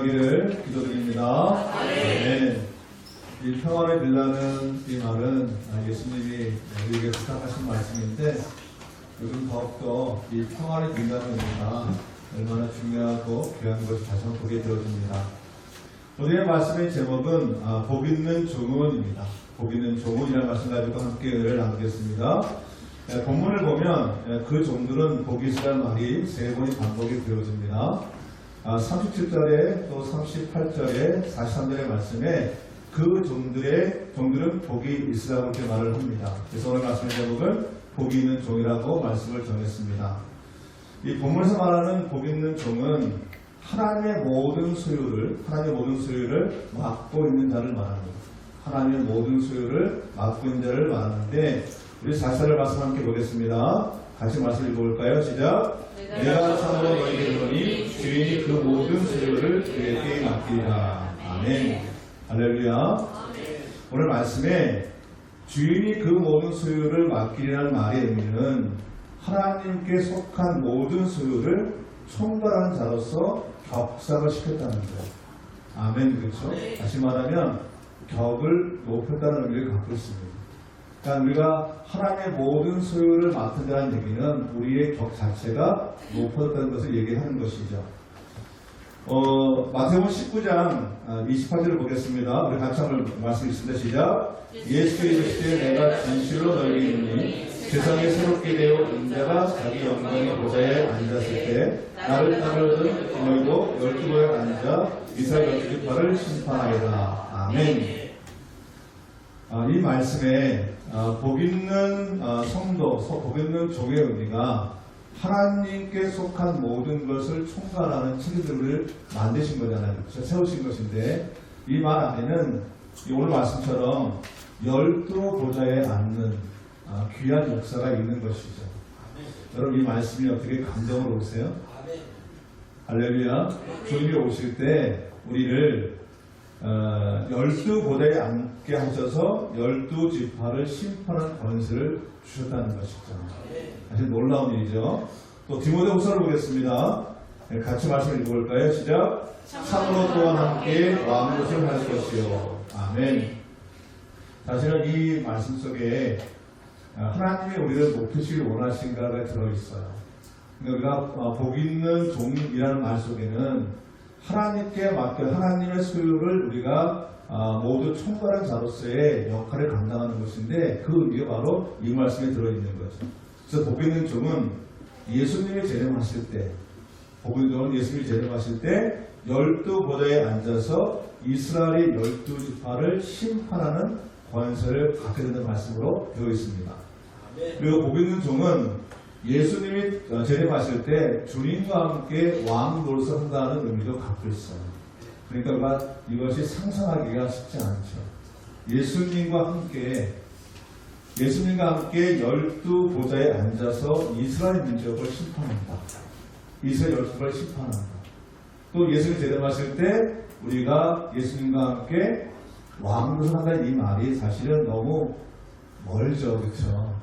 하기를 기도드립니다. 아멘. 이 평안을 빌라는 이 말은 아, 예수님이 우리에게 부탁하신 말씀인데 요즘 더욱더 이 평안을 빌라는 의미가 얼마나 중요하고 귀한 것이 다시 한번 보게 되어집니다. 오늘의 말씀의 제목은 아, 복 있는 종은입니다. 복 있는 종은이라는 말씀 가지고 함께 은혜를 나누겠습니다. 예, 본문을 보면 예, 그 종들은 복이 있으라는 말이 세 번이 반복이 되어집니다. 아, 37절에 또 38절에 43절의 말씀에 그 종들의 종들은 복이 있으라고 이렇게 말을 합니다. 그래서 오늘 말씀의 제목은 복이 있는 종이라고 말씀을 정했습니다. 이 본문에서 말하는 복 있는 종은 하나님의 모든 소유를 하나님의 모든 소유를 맡고 있는 자를 말합니다. 하나님의 모든 소유를 맡고 있는 자를 말하는데 우리 사사를 말씀 함께 보겠습니다. 같이 말씀 읽어볼까요? 시작. 내가 참으로 너희에게 이르노니 주인이 그 모든 소유를 그에게 맡기리라. 아멘. 할렐루야. 오늘 말씀에 주인이 그 모든 소유를 맡기리라는 말의 의미는 하나님께 속한 모든 소유를 총괄하는 자로서 격삭을 시켰다는 거예요. 아멘. 그렇죠? 다시 말하면 격을 높였다는 의미를 갖고 있습니다. 그러니까 우리가 하나님의 모든 소유를 맡은 자라는 얘기는 우리의 격 자체가 높아졌다는 것을 얘기하는 것이죠. 어, 마태복음 19장 28절을 보겠습니다. 우리 같이 한번 말씀 있습니다. 시작. 예수 이르시되 내가 진실로 너희에게 이르니 세상에 새롭게 되어 인자가 자기 영광의 보좌에 앉았을 때 나를 따르던 너희도 열두 모양 앉아 이스라엘 열두 지파를 심판하리라. 아멘. 아, 이 말씀에 아, 복 있는 아, 성도, 서- 복 있는 종의 의미가 하나님께 속한 모든 것을 총괄하는 친구들을 만드신 거잖아요. 그렇죠? 세우신 것인데 이 말 안에는 이 오늘 말씀처럼 열두 보좌에 앉는 아, 귀한 역사가 있는 것이죠. 여러분 이 말씀이 어떻게 감동을 오세요? 할렐루야. 주님이 오실 때 우리를 어, 열두 보좌에 앉게 하셔서 열두 지파를 심판하는 권세를 주셨다는 것이죠. 아주 놀라운 일이죠. 또 디모데후서를 보겠습니다. 네, 같이 말씀 읽어볼까요? 시작. 참으로 또한 함께 왕노릇을 할 것이요. 아멘. 사실은 이 말씀 속에 어, 하나님이 우리를 높이시길 원하신가가 들어있어요. 그러니까 우리가 어, 복 있는 종이라는 말 속에는 하나님께 맡겨 하나님의 소유를 우리가 아, 모두 총괄한 자로서의 역할을 감당하는 것인데 그 의미가 바로 이 말씀에 들어있는 거죠. 그래서 복 있는 종은 예수님이 재림하실 때, 복 있는 종은 예수님이 재림하실 때 열두 보좌에 앉아서 이스라엘의 열두 지파를 심판하는 권세를 갖게 되는 말씀으로 되어 있습니다. 그리고 복 있는 종은 예수님이 어, 재림하실 때 주님과 함께 왕 노릇을 한다는 의미도 갖고 있어요. 그러니까 이것이 상상하기가 쉽지 않죠. 예수님과 함께 예수님과 함께 열두 보좌에 앉아서 이스라엘 민족을 심판한다. 이스라엘 열두를 심판한다. 또 예수님 재림하실 때 우리가 예수님과 함께 왕노릇을 한다는 이 말이 사실은 너무 멀죠. 그렇죠?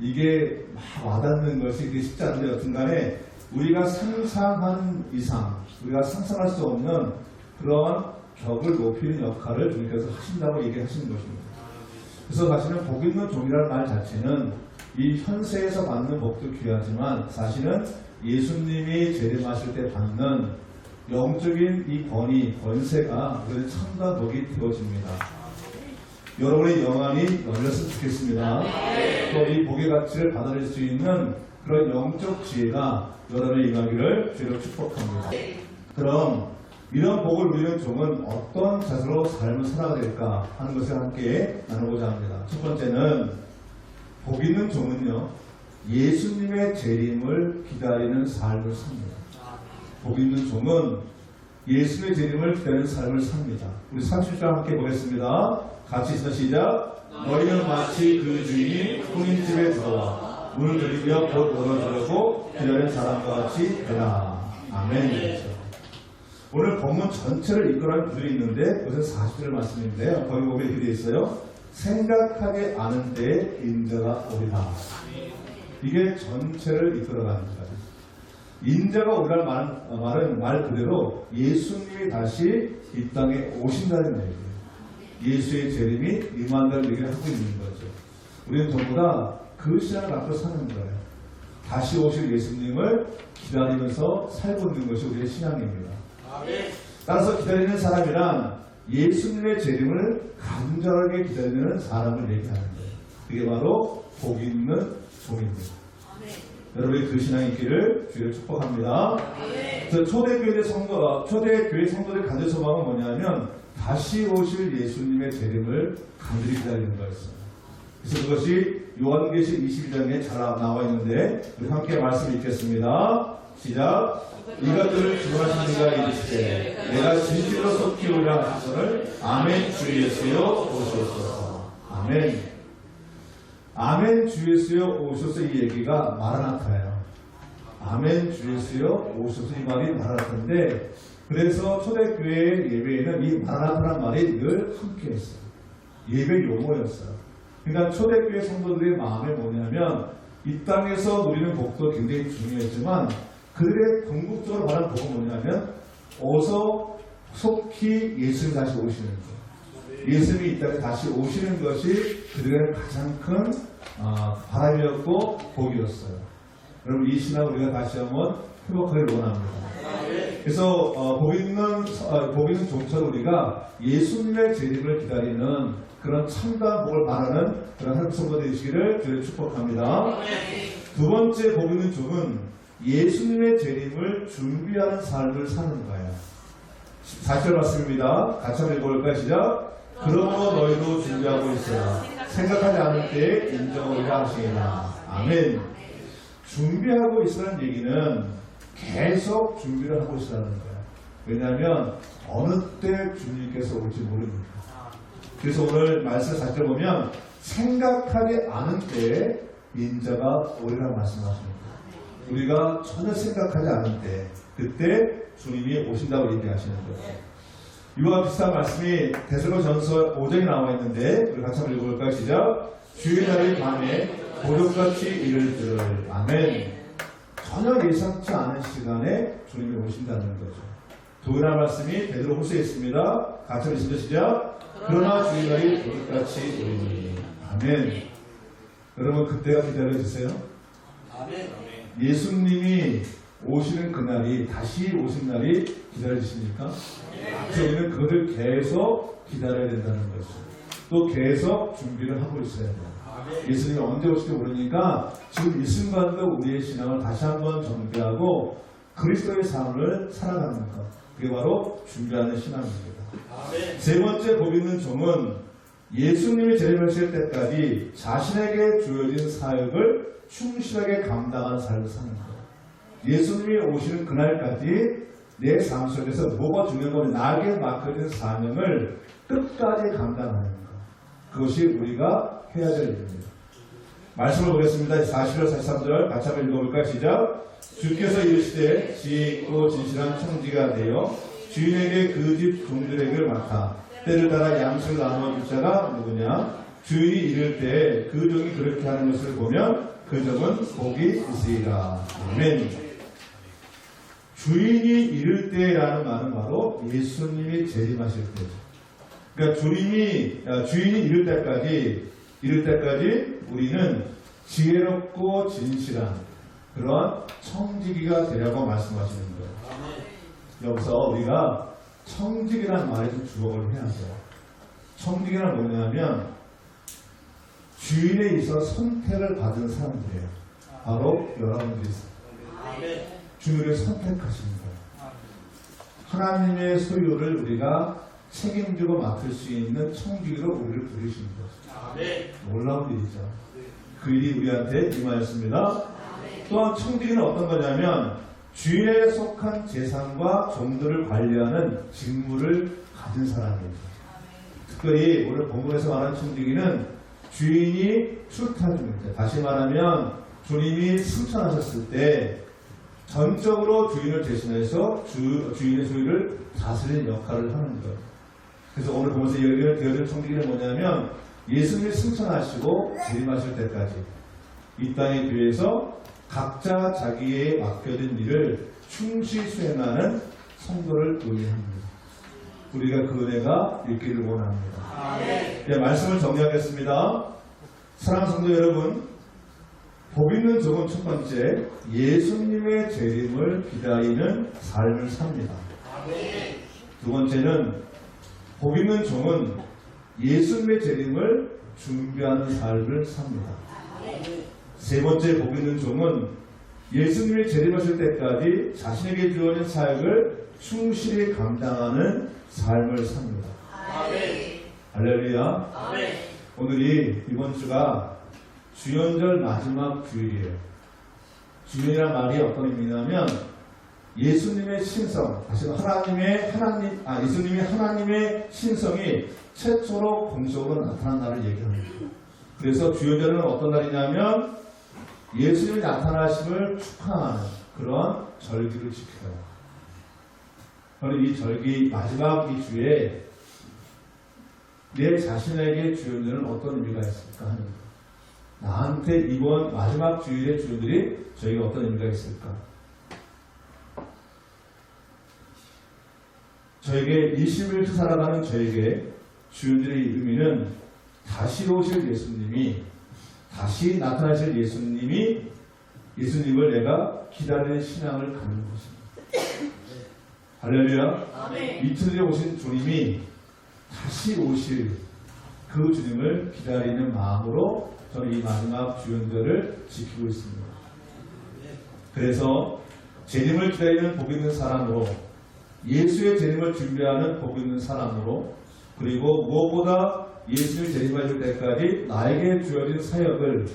이게 막 와닿는 것이 그게 쉽지 않은데 여튼간에 우리가 상상한 이상 우리가 상상할 수 없는 그런 격을 높이는 역할을 주님께서 하신다고 얘기하시는 것입니다. 그래서 사실은 복 있는 종이라는 말 자체는 이 현세에서 받는 복도 귀하지만 사실은 예수님이 재림하실 때 받는 영적인 이 권위, 권세가 우리의 참과 복이 되어집니다. 여러분의 영안이 열렸으면 좋겠습니다. 또 이 복의 가치를 받아들일 수 있는 그런 영적 지혜가 여러분의 임하기를 주로 축복합니다. 그럼 이런 복을 누리는 종은 어떤 자세로 삶을 살아야 될까 하는 것을 함께 나누고자 합니다. 첫 번째는 복 있는 종은요, 예수님의 재림을 기다리는 삶을 삽니다. 복 있는 종은 예수님의 재림을 기다리는 삶을 삽니다. 우리 30절 함께 보겠습니다. 같이 있어 시작. 너희는 마치 그 주인이 혼인집에 들어와 문을 들이며 곧 열어주려고 기다리는 사람과 같이 되라. 아멘. 오늘 본문 전체를 이끌어가는 구절이 있는데 그것은 40절 말씀인데요. 거기 보면 이렇게 되어 있어요. 생각하지 않은 때에 인자가 오리라. 이게 전체를 이끌어가는 거예요. 인자가 오리라는 말, 어, 말은 말 그대로 예수님이 다시 이 땅에 오신다는 얘기예요. 예수의 재림이 임한다는 얘기를 하고 있는 거죠. 우리는 전부 다그 신앙을 갖고 사는 거예요. 다시 오실 예수님을 기다리면서 살고 있는 것이 우리의 신앙입니다. 따라서 기다리는 사람이란 예수님의 재림을 간절하게 기다리는 사람을 얘기하는 거예요. 그게 바로 복 있는 종입니다. 여러분의 그 신앙이 있기를 주를 축복합니다. 저 초대교회 성도, 초대교회 성도들 간절 소망은 뭐냐면 다시 오실 예수님의 재림을 간절히 기다리는 거였어요. 그래서 그것이 요한계시 22장에 잘 나와 있는데 우리 함께 말씀 읽겠습니다. 시작. 이것들을 주문하신 이가 이르시되 내가 진실로 속히 오리라 하소를 아멘 주 예수여 오소서. 아멘. 아멘 주 예수여 오소서 이 얘기가 마라나타예요. 아멘 주 예수여 오소서 이 말이 마라나타인데 그래서 초대교회 예배에는 이 마라나타란 말이 늘 함께 했어요. 예배 용어였어요. 그러니까 초대교회 성도들의 마음이 뭐냐면 이 땅에서 누리는 복도 굉장히 중요했지만 그들의 궁극적으로 바라는 복은 뭐냐면 어서 속히 예수님 다시 오시는 것. 예수님이 이 땅에 다시 오시는 것이 그들의 가장 큰 아, 바람이었고 복이었어요. 여러분 이 신앙 우리가 다시 한번 회복하길 원합니다. 그래서 어, 복 있는 어, 복 있는 종처럼 우리가 예수님의 재림을 기다리는 그런 참다한 복을 바라는 그런 한국 성도 되시기를 축복합니다. 두 번째 복 있는 종은 예수님의 재림을 준비하는 삶을 사는 거예요. 4절 말씀입니다. 같이 한번 읽어볼까요? 시작. 그러므로 너희도 준비하고 있어라. 생각하지 않을 때에 인정하리라 하시니라. 아멘. 준비하고 있으라는 얘기는 계속 준비를 하고 있으라는 거예요. 왜냐하면 어느 때 주님께서 올지 모릅니다. 그래서 오늘 말씀 살펴 보면 생각하지 않은 때에 인자가 오리라 말씀하십니다. 우리가 전혀 생각하지 않은 때 그때 주님이 오신다고 얘기하시는 거예요. 이와 비슷한 말씀이 데살로전서 5장에 나와 있는데 우리 같이 한번 읽어볼까요? 시작. 주의 날의 밤에 고독같이 이를 들을 아멘. 전혀 예상치 않은 시간에 주님이 오신다는 거죠. 동일한 말씀이 베드로 후서에 있습니다. 같이 읽으시죠. 시작. 그러나 주의 날이 고독같이 오리니 아멘. 여러분 그때가 기다려주세요. 예수님이 오시는 그날이 다시 오신 날이 기다려지십니까? 저희는 그를 계속 기다려야 된다는 거죠. 또 계속 준비를 하고 있어야 돼요. 예수님이 언제 오실지 모르니까 지금 이 순간도 우리의 신앙을 다시 한번 정비하고 그리스도의 삶을 살아가는 것. 그게 바로 준비하는 신앙입니다. 세 번째 복 있는 종은 예수님이 재림하실 때까지 자신에게 주어진 사역을 충실하게 감당하는 삶을 사는 것. 예수님이 오시는 그날까지 내 삶 속에서 뭐가 중요한 건 나에게 맡겨진 사명을 끝까지 감당하는 것. 그것이 우리가 해야 될 일입니다. 말씀을 보겠습니다. 41절, 43절 같이 한번 읽어볼까요? 시작. 주께서 이르시되 지혜 있고 진실한 청지가 되어 주인에게 그 집 종들에게 맡아 때를 따라 양식을 나누어 줄 자가 누구냐? 주인이 이를 때 그 종이 그렇게 하는 것을 보면 그 종은 복이 있으리라. 아멘. 주인이 이를 때라는 말은 바로 예수님이 재림하실 때죠. 그러니까 주인이 아, 주인이 이를 때까지 이를 때까지 우리는 지혜롭고 진실한 그런 청지기가 되라고 말씀하시는 거예요. 여기서 우리가 청지기라는 말에 좀 주목을 해야 돼요. 청지기란 뭐냐면 주인에 있어 선택을 받은 사람들이에요. 바로 여러분들이 주인을 선택하신 거예요. 하나님의 소유를 우리가 책임지고 맡을 수 있는 청지기로 우리를 부르신 거죠. 놀라운 일이죠. 그 일이 우리한테 임하였습니다. 또한 청지기는 어떤 거냐면 주인에 속한 재산과 종들을 관리하는 직무를 가진 사람이죠. 특별히 오늘 본문에서 말하는 청지기는 주인이 출타 중일 때, 다시 말하면 주님이 승천하셨을 때 전적으로 주인을 대신해서 주, 주인의 소유를 다스리는 역할을 하는 거예요. 그래서 오늘 보면서 여기는 되어진 청지기는 뭐냐면 예수님이 승천하시고 재림하실 때까지 이 땅의 교회에서 각자 자기의 맡겨진 일을 충실히 수행하는 성도를 의미합니다. 우리가 그 은혜가 있기를 원합니다. 네, 말씀을 정리하겠습니다. 사랑하는 성도 여러분, 복 있는 종은 첫 번째, 예수님의 재림을 기다리는 삶을 삽니다. 두 번째는, 복 있는 종은 예수님의 재림을 준비하는 삶을 삽니다. 세 번째 복 있는 종은 예수님이 재림하실 때까지 자신에게 주어진 사역을 충실히 감당하는 삶을 삽니다. 할렐루야. 오늘이 이번 주가 주연절 마지막 주일이에요. 주연이란 말이 어떤 의미냐면 예수님의 신성, 다시 하나님의 하나님, 아 예수님이 하나님의 신성이 최초로 공적으로 나타난 날을 얘기합니다. 그래서 주연절은 어떤 날이냐면 예수님이 나타나심을 축하하는 그런 절기를 지켜요. 그리고 이 절기 마지막 이 주에 내 자신에게 주연들은 어떤 의미가 있을까 하는 거예요. 나한테 이번 마지막 주일의 주연들이 저에게 어떤 의미가 있을까? 저에게 21일 살아가는 저에게 주연들의 의미는 다시 오실 예수님이 다시 나타나실 예수님이 예수님을 내가 기다리는 신앙을 갖는 것입니다. 할렐루야. 이틀 뒤에 오신 주님이 다시 오실 그 주님을 기다리는 마음으로 저는 이 마지막 주연들을 지키고 있습니다. 그래서 재림을 기다리는 복 있는 사람으로 예수의 재림을 준비하는 복 있는 사람으로 그리고 무엇보다 예수를 재림하실 때까지 나에게 주어진 사역을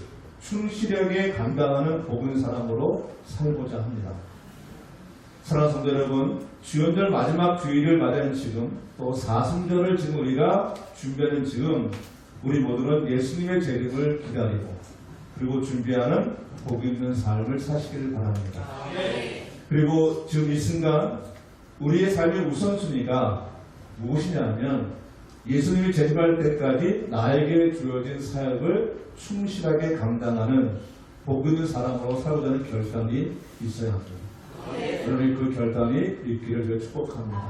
충실하게 감당하는 복 있는 사람으로 살고자 합니다. 사랑하는 성도 여러분, 주연절 마지막 주일을 맞이하는 지금 또 사순절을 지금 우리가 준비하는 지금 우리 모두는 예수님의 재림을 기다리고 그리고 준비하는 복 있는 삶을 사시기를 바랍니다. 그리고 지금 이 순간 우리의 삶의 우선순위가 무엇이냐면 예수님이 재림할 때까지 나에게 주어진 사역을 충실하게 감당하는 복 있는 사람으로 살고자 하는 결단이 있어야 합니다. 여러분 그 결단이 있기를 축복합니다.